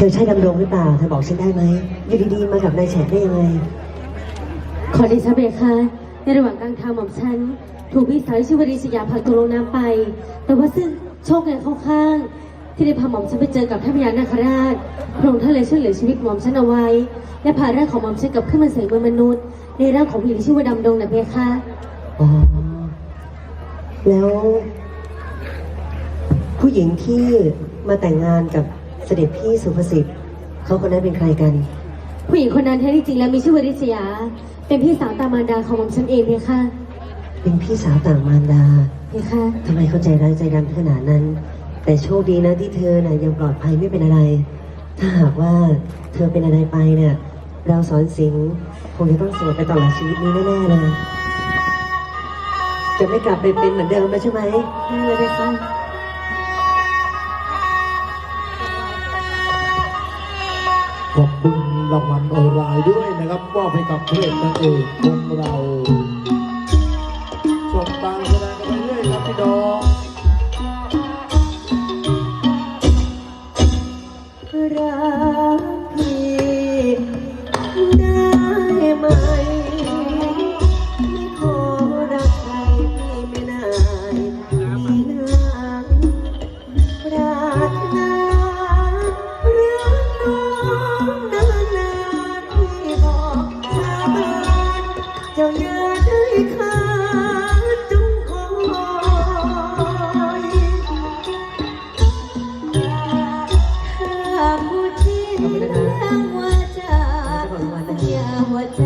เธอใช่ดำรงหรือเปล่า เธอบอกฉันได้ไหมอยู่ดีๆ มากับนายแฉกได้ยังไง ขอเดชะเบคะในระหว่างกลางทางหม่อมฉัน ถูกพี่สาวชื่อวริศยาผลักตกลงน้ำไป แต่ว่าซึ่งโชคดีเข้าข้าง ที่ได้พาหม่อมฉันไปเจอกับท่านพญานาคราชพระองค์ท่านเลยช่วยเหลือชีวิตหม่อมฉันเอาไว้ และพาร่างของหม่อมฉันกลับขึ้นมาเสกเมืองมนุษย์ ในร่างของผู้หญิงที่ชื่อว่าดำดงนะเบคะอ๋อ แล้ว ผู้หญิงที่มาแต่งงานกับ เสด็จพี่สุภสิทธิ์เขาคนนั้นเป็นใครกัน ผู้หญิงคนนั้นแท้ที่จริงแล้วมีชื่อวริศยา เป็นพี่สาวตามารดาของหม่อมฉันเองเบคะเป็นพี่สาวต่างมารดาเบคะทำไมเข้าใจร้ายใจดำขนาดนั้น แต่โชคดีนะที่เธอน่ะยังปลอดภัยไม่เป็นอะไร ถ้าหากว่าเธอเป็นอะไรไปเนี่ย เราสอนสิงห์คงจะต้องโสดไปตลอดชีวิตนี้แน่ๆเลยจะไม่กลับไปเป็นเหมือนเดิมแล้วใช่ไหมนั่นเลยเบคะ ขอบคุณรางวัลออนไลน์ด้วยนะครับมอบให้กับเพจนางเอกของเรา ชมตารแสดงกันไปเรื่อยครับพี่ดอง เจ้าอย่าได้ขาดจงคอยถ้าผู้ที่เรื่องว่าจะอย่าหัวใจ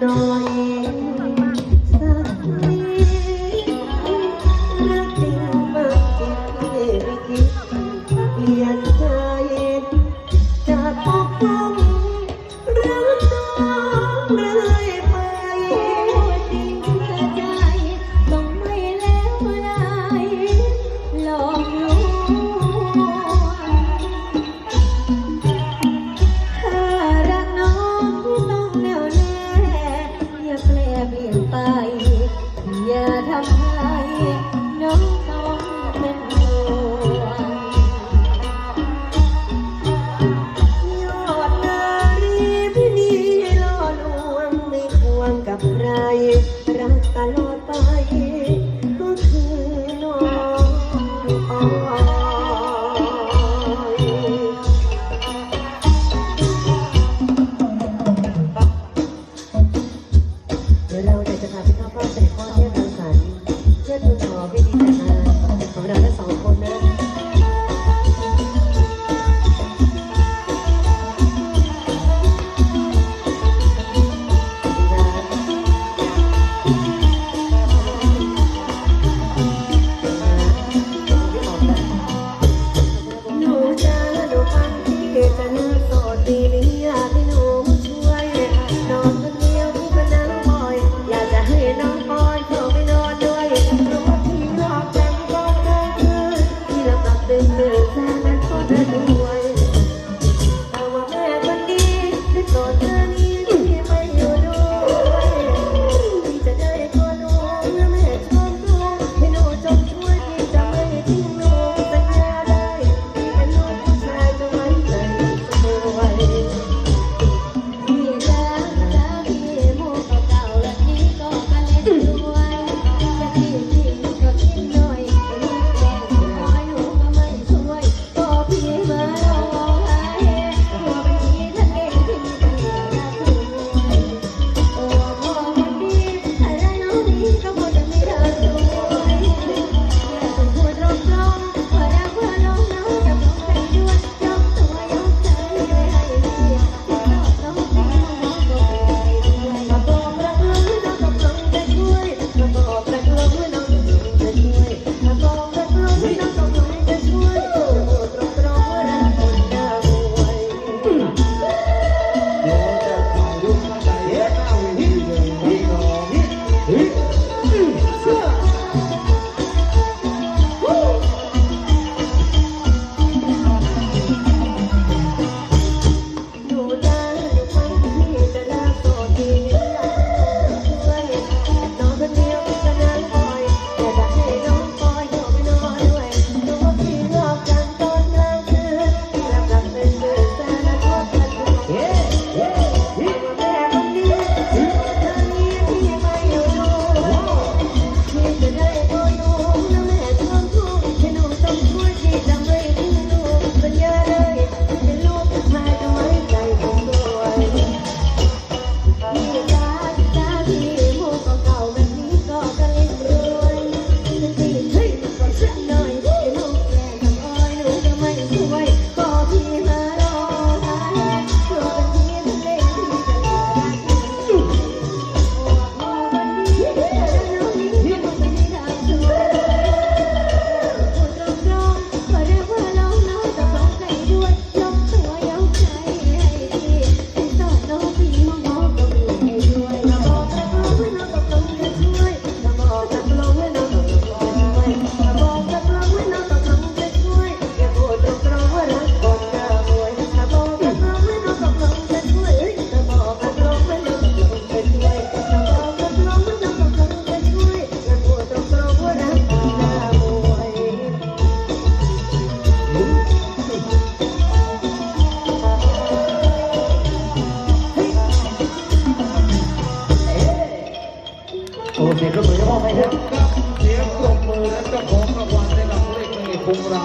know. โชว์เสียงกเบื้มครับเสียงปรบมือและเจ้าของรางวัลได้รับเลขในกรุงเรา